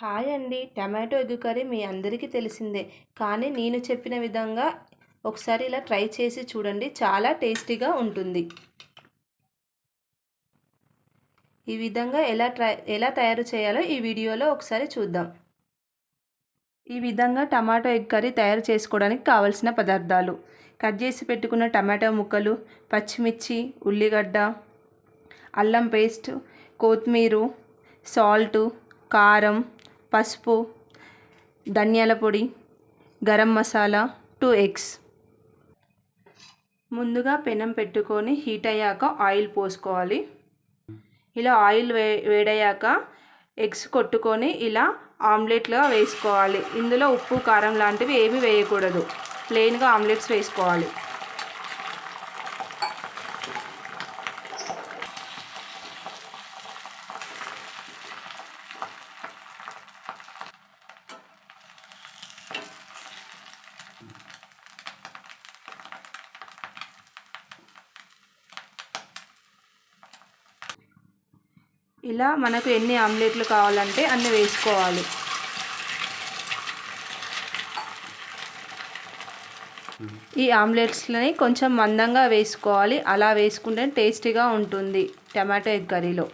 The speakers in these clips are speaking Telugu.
హాయ్ అండి. టమాటో ఎగ్ కర్రీ మీ అందరికీ తెలిసిందే. కానీ నేను చెప్పిన విధంగా ఒకసారి ఇలా ట్రై చేసి చూడండి. చాలా టేస్టీగా ఉంటుంది. ఈ విధంగా ఎలా ట్రై ఎలా తయారు చేయాలో ఈ వీడియోలో ఒకసారి చూద్దాం. ఈ విధంగా టమాటో ఎగ్ కర్రీ తయారు చేసుకోవడానికి కావలసిన పదార్థాలు. కట్ చేసి పెట్టుకున్న టమాటో ముక్కలు పచ్చిమిర్చి ఉల్లిగడ్డ అల్లం పేస్ట్ కొత్తిమీర సాల్టు కారం పసుపు ధనియాల పొడి గరం మసాలా టూ ఎగ్స్ ముందుగా పెనం పెట్టుకొని హీట్ అయ్యాక ఆయిల్ పోసుకోవాలి. ఇలా ఆయిల్ వే వేడయ్యాక ఎగ్స్ కొట్టుకొని ఇలా ఆమ్లెట్గా వేసుకోవాలి. ఇందులో ఉప్పు కారం లాంటివి ఏమీ వేయకూడదు. ప్లెయిన్గా ఆమ్లెట్స్ వేసుకోవాలి. ఇలా మనకు ఎన్ని ఆమ్లెట్లు కావాలంటే అన్ని వేసుకోవాలి. ఈ ఆమ్లెట్స్ని కొంచెం మందంగా వేసుకోవాలి. అలా వేసుకుంటే టేస్టీగా ఉంటుంది టమాటో ఎగ్ కర్రీలో.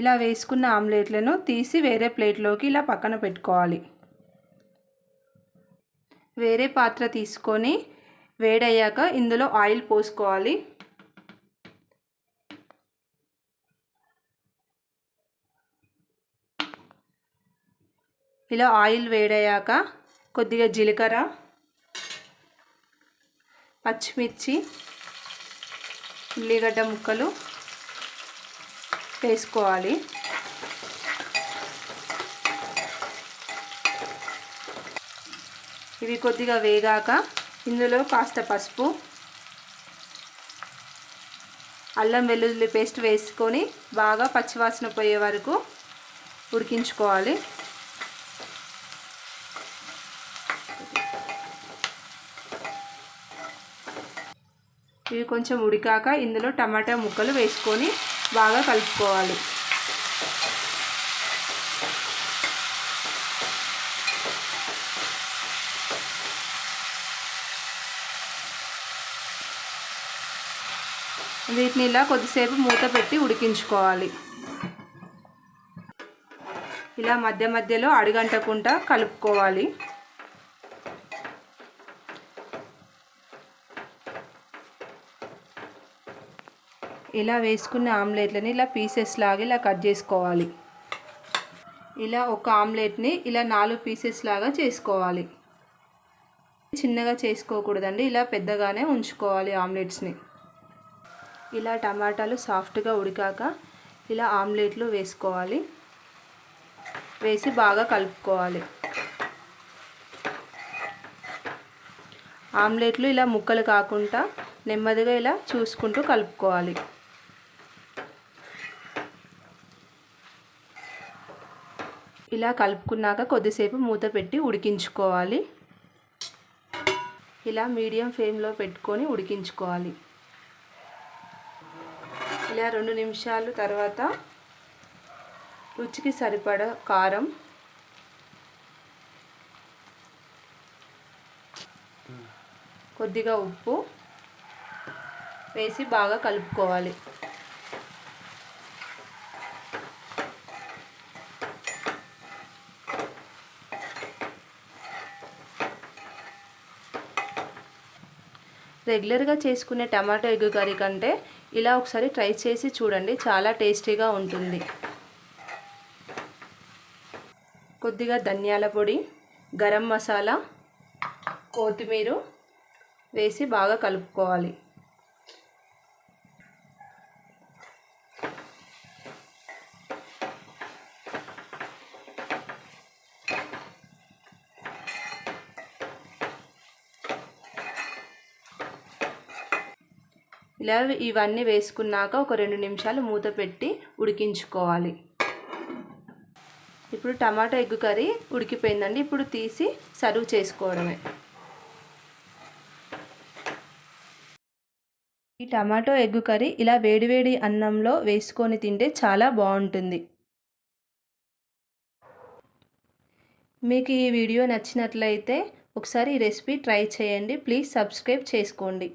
ఇలా వేసుకున్న ఆమ్లెట్లను తీసి వేరే ప్లేట్లోకి ఇలా పక్కన పెట్టుకోవాలి. వేరే పాత్ర తీసుకొని వేడయ్యాక ఇందులో ఆయిల్ పోసుకోవాలి. ఇలా ఆయిల్ వేడయ్యాక కొద్దిగా జీలకర్ర పచ్చిమిర్చి ఉల్లిగడ్డ ముక్కలు వేసుకోవాలి. ఇవి కొద్దిగా వేగాక ఇందులో కాస్త పసుపు అల్లం వెల్లుల్లి పేస్ట్ వేసుకొని బాగా పచ్చివాసన పోయే వరకు ఉడికించుకోవాలి. ఇవి కొంచెం ఉడికాక ఇందులో టమాటా ముక్కలు వేసుకొని బాగా కలుపుకోవాలి. వీటిని ఇలా కొద్దిసేపు మూత పెట్టి ఉడికించుకోవాలి. ఇలా మధ్య మధ్యలో అడుగంటకుండా కలుపుకోవాలి. ఇలా వేసుకున్న ఆమ్లెట్లని ఇలా పీసెస్ లాగా ఇలా కట్ చేసుకోవాలి. ఇలా ఒక ఆమ్లెట్ని ఇలా నాలుగు పీసెస్ లాగా చేసుకోవాలి. చిన్నగా చేసుకోకూడదండి ఇలా పెద్దగానే ఉంచుకోవాలి ఆమ్లెట్స్ని. ఇలా టమాటాలు సాఫ్ట్గా ఉడికాక ఇలా ఆమ్లెట్లు వేసుకోవాలి. వేసి బాగా కలుపుకోవాలి. ఆమ్లెట్లు ఇలా ముక్కలు కాకుండా నెమ్మదిగా ఇలా చూసుకుంటూ కలుపుకోవాలి. ఇలా కలుపుకున్నాక కొద్దిసేపు మూత పెట్టి ఉడికించుకోవాలి. ఇలా మీడియం ఫ్లేమ్లో పెట్టుకొని ఉడికించుకోవాలి. ఇలా రెండు నిమిషాలు తర్వాత రుచికి సరిపడ కారం కొద్దిగా ఉప్పు వేసి బాగా కలుపుకోవాలి. రెగ్యులర్గా చేసుకునే టమాటో ఎగ్ కర్రీ కంటే ఇలా ఒకసారి ట్రై చేసి చూడండి. చాలా టేస్టీగా ఉంటుంది. కొద్దిగా ధనియాల పొడి గరం మసాలా కొత్తిమీర వేసి బాగా కలుపుకోవాలి. ఇలా ఇవన్నీ వేసుకున్నాక ఒక రెండు నిమిషాలు మూత పెట్టి ఉడికించుకోవాలి. ఇప్పుడు టమాటో ఎగ్ కర్రీ ఉడికిపోయిందండి. ఇప్పుడు తీసి సర్వ్ చేసుకోవడమే. ఈ టమాటో ఎగ్ కర్రీ ఇలా వేడివేడి అన్నంలో వేసుకొని తింటే చాలా బాగుంటుంది. మీకు ఈ వీడియో నచ్చినట్లయితే ఒకసారి ఈ రెసిపీ ట్రై చేయండి. ప్లీజ్ సబ్స్క్రైబ్ చేసుకోండి.